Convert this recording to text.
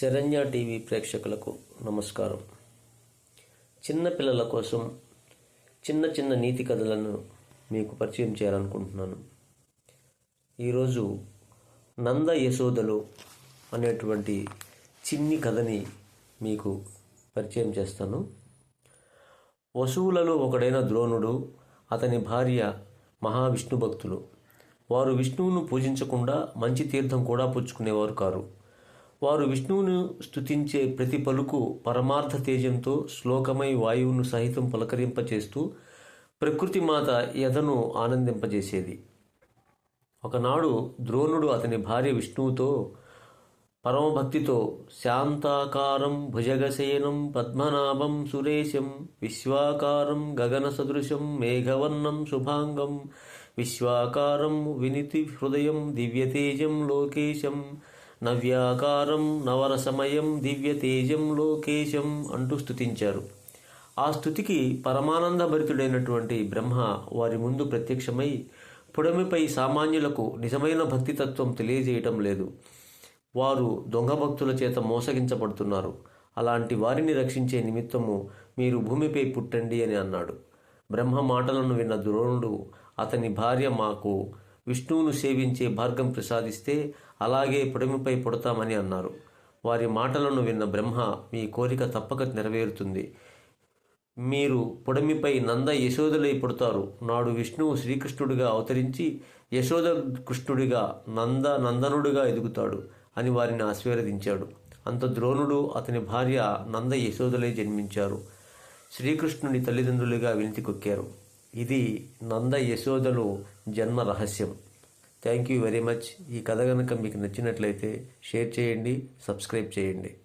Saranya TV ప్రేక్షకులకు నమస్కారం. చిన్నపిల్లల కోసం చిన్న చిన్న నీతి కథలను మీకు పరిచయం చేయాలనుకుంటున్నాను. ఈరోజు నంద యశోదలు అనేటువంటి చిన్ని కథని మీకు పరిచయం చేస్తాను. వసువులలో ఒకడైన ద్రోణుడు అతని భార్య మహావిష్ణు భక్తులు వారు విష్ణువును పూజించకుండా మంచి తీర్థం కూడా పుచ్చుకునేవారు కారు. వారు విష్ణువును స్తుతించే ప్రతి పలుకు పరమార్థ తేజంతో శ్లోకమై వాయువును సహితం పలకరింపచేస్తూ ప్రకృతి మాత యథను ఆనందింపజేసేది. ఒకనాడు ద్రోణుడు అతని భార్య విష్ణువుతో పరమభక్తితో శాంతాకారం భుజగశయనం పద్మనాభం సురేశం విశ్వాకారం గగన సదృశం మేఘవర్ణం శుభాంగం విశ్వాకారం వినితి హృదయం దివ్యతేజం లోకేశం నవ్యాకారం నవరసమయం దివ్యతేజం లోకేశం అంటూ స్థుతించారు ఆ స్థుతికి పరమానందభరితుడైనటువంటి బ్రహ్మ వారి ముందు ప్రత్యక్షమై పుడమిపై సామాన్యులకు నిజమైన భక్తితత్వం తెలియజేయటం లేదు. వారు దొంగ భక్తుల చేత మోసగించబడుతున్నారు. అలాంటి వారిని రక్షించే నిమిత్తము మీరు భూమిపై పుట్టండి అని అన్నాడు. బ్రహ్మ మాటలను విన్న ద్రోణుడు అతని భార్య మాకు విష్ణువును సేవించే భార్గం ప్రసాదిస్తే అలాగే పుడమిపై పుడతామని అన్నారు. వారి మాటలను విన్న బ్రహ్మ మీ కోరిక తప్పక నెరవేరుతుంది. మీరు పుడమిపై నంద యశోదలై పుడతారు. నాడు విష్ణువు శ్రీకృష్ణుడిగా అవతరించి యశోద కృష్ణుడిగా నంద నందనుడిగా ఎదుగుతాడు అని వారిని ఆశీర్వదించాడు. అంత ద్రోణుడు అతని భార్య నంద యశోదలై జన్మించారు. శ్రీకృష్ణుని తల్లిదండ్రులుగా వినతి కొక్కారు ఇది నంద యశోదలు జన్మ రహస్యం. థ్యాంక్ యూ వెరీ మచ్ ఈ కథ కనుక మీకు నచ్చినట్లయితే షేర్ చేయండి సబ్స్క్రైబ్ చేయండి.